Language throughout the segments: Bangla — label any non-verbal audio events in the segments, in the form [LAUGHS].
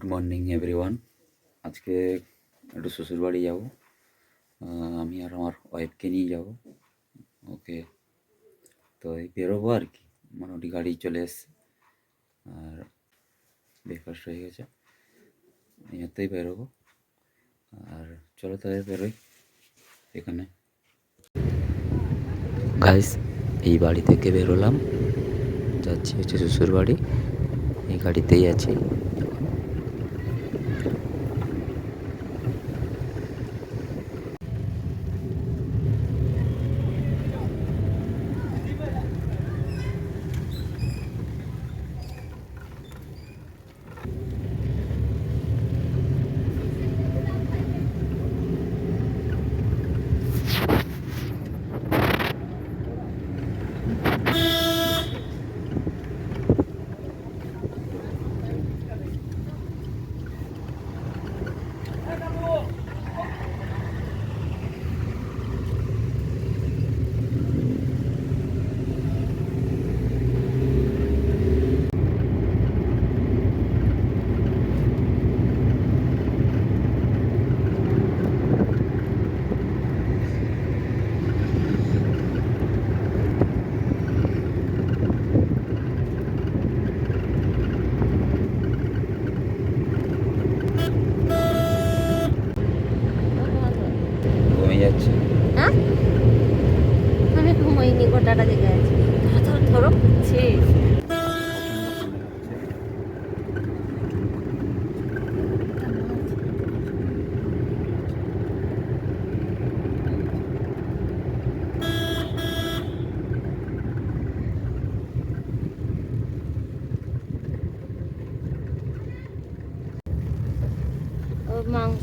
গুড মর্নিং এভরিওয়ান আজকে একটু শ্বশুরবাড়ি যাব। আমি আর আমার ওয়াইফকে নিয়ে যাব। ওকে, তো এই বেরোবো আর কি। মোটামুটি গাড়ি চলে এসছে। আর ব্রেকফাস্ট হয়ে গেছে। এতেই বেরোবো। আর চলো তাহলে বেরোই এখানে। গাইস এই বাড়ি থেকে বেরোলাম। যাচ্ছি হচ্ছে শ্বশুর বাড়ি। এই গাড়িতেই আছি।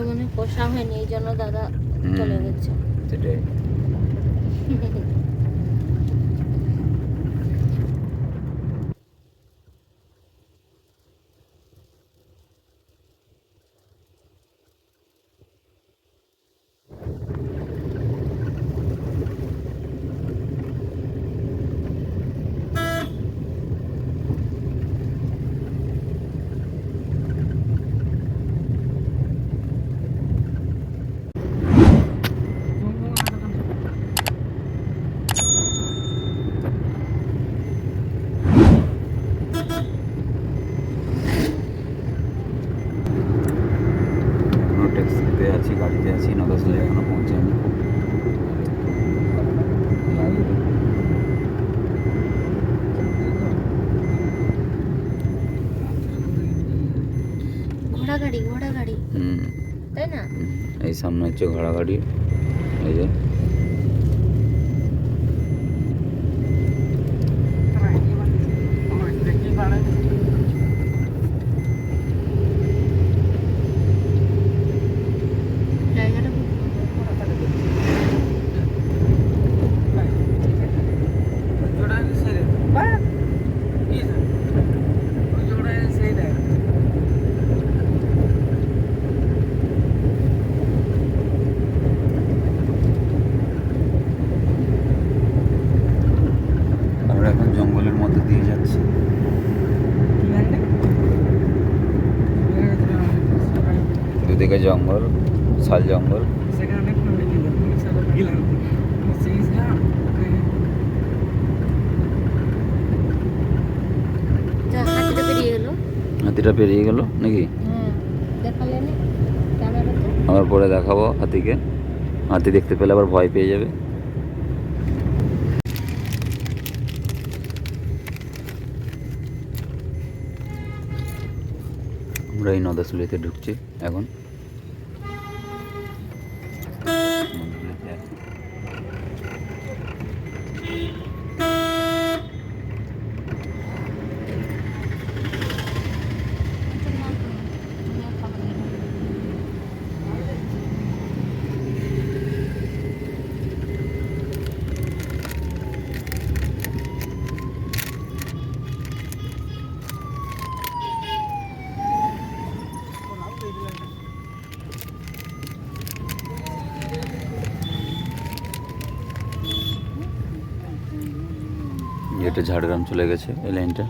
মানে পোষা হয়নি এই জন্য দাদা চলে গেছে। সেটাই [LAUGHS] এখনও ট্যাক্সিতে আছি গাড়িতে আছি নদাসলে এখনও পৌঁছায়নি ঘোড়া গাড়ি ঘোড়া গাড়ি হুম তাই না হুম, এই সামনে হচ্ছে ঘোড়া গাড়ি এই যে জায়গাটা খুব আমরা এখন জঙ্গলের মধ্যে দিয়ে যাচ্ছি দুদিকে জঙ্গল শাল জঙ্গল। হাতিটা বেরিয়ে গেল। হাতিটা পেরিয়ে গেল নাকি? হ্যাঁ দেখালে না ক্যামেরাতে। আবার পরে দেখাবো হাতিকে। হাতি দেখতে পেলে আবার ভয় পেয়ে যাবে। আমরা এই নদাসুলিতে ঢুকছি এখন। এটা ঝাড়গ্রাম চলে গেছে এই লাইনটা।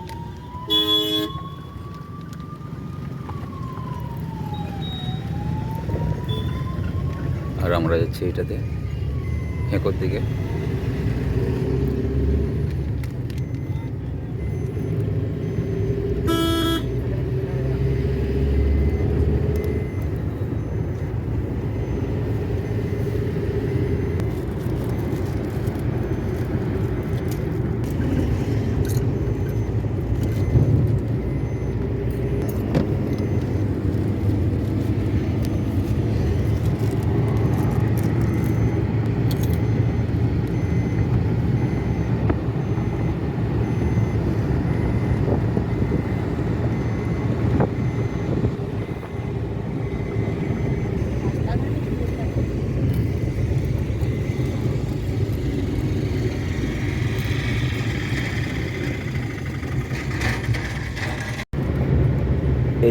আর আমরা যাচ্ছি এটাতে হেঁকোর দিকে।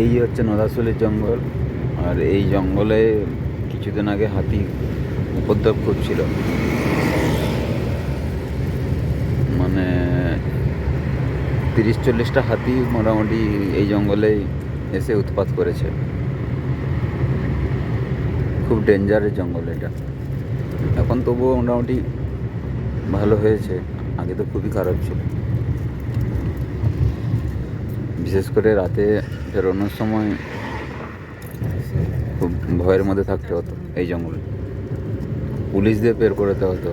এই হচ্ছে নদাসুলির জঙ্গল। আর এই জঙ্গলে কিছুদিন আগে হাতি উপদ্রব করছিল। মানে তিরিশ চল্লিশটা হাতি মোটামুটি এই জঙ্গলে এসে উৎপাত করেছে। খুব ডেঞ্জারের জঙ্গল এটা। এখন তবুও মোটামুটি ভালো হয়েছে। আগে তো খুবই খারাপ ছিল। বিশেষ করে রাতে বেরোনোর সময় খুব ভয়ের মধ্যে থাকতে হতো এই জঙ্গলে। পুলিশ দিয়ে বের করতে হতো।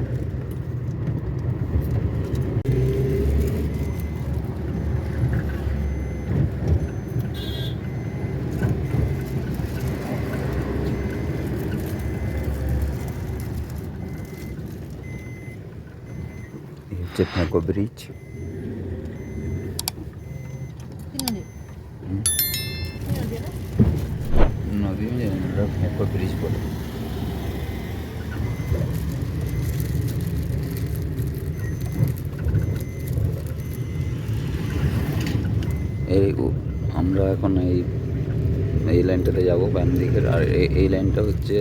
হচ্ছে ফ্যাঁকো ব্রিজ। ফ্যাঁকো ব্রিজ বলে। এই আমরা এখন এই এই লাইনটাতে যাব বাম দিকের আর এই- লাইনটা হচ্ছে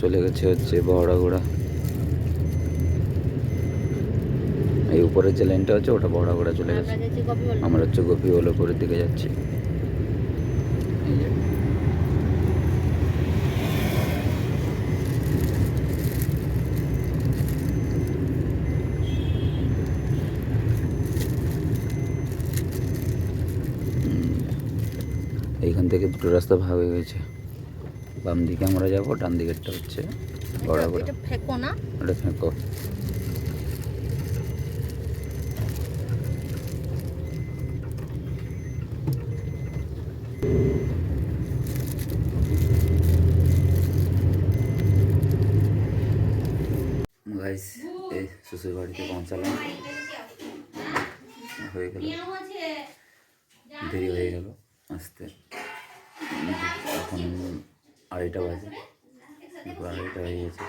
চলে গেছে হচ্ছে বহড়াগুড়া এই উপরের যে লাইনটা হচ্ছে ওটা বহড়াগুড়া চলে গেছে। আমরা হচ্ছে গোপী ওলপুরের দিকে যাচ্ছি এই যে। হুম। এইখান থেকে দুটো রাস্তা ভাগ হয়ে গেছে। বাম দিকে আমরা যাব ডান দিকেরটা হচ্ছে বড় বড়। এটা ফেকো না? ওটা ফেঁকো। গাইস এই শ্বশুর বাড়িতে পৌঁছালাম। হয়ে গেল। দেরি হয়ে গেল। আসতে। এখন আড়াইটা বাজে। দুপুর আড়াইটা হয়ে গেছে।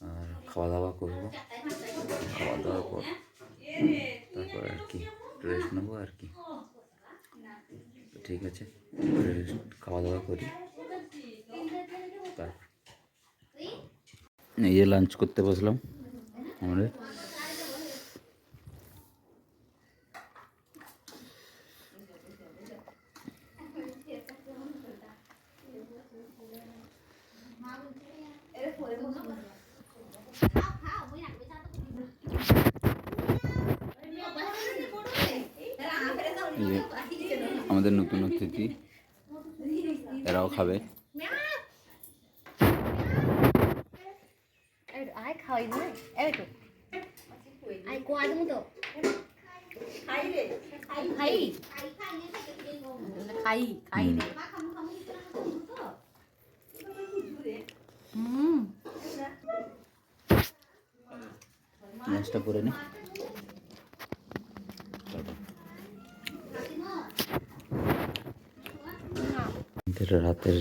আর খাওয়া দাওয়া করব। খাওয়া দাওয়ার পর তারপর আর কি? রেস্ট নেব আর কি? ঠিক আছে। খাওয়া দাওয়া করি। তারপর। এই যে লাঞ্চ করতে বসলাম। আমরা এই যে আমাদের নতুন অতিথি এরাও খাবে। আয় খাওয়াই না এই তো আয় কোয়া দেবো তো খাই খাই খাই রে হুম লাঞ্চটা করে নি আমাদের রাতের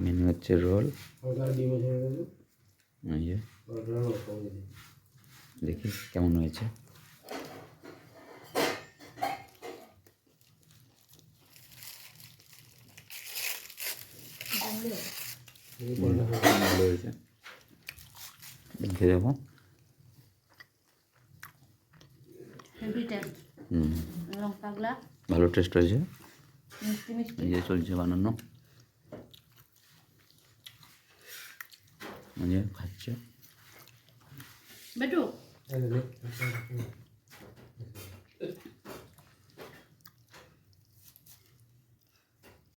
মেনু হচ্ছে রোল দেখি কেমন হয়েছে। ভালো হয়েছে। দেখে যাব টেস্ট হুম। ভালো টেস্ট হয়েছে। এই যে চলছে বানানো। মানে খাচ্ছে বেটু এই যে,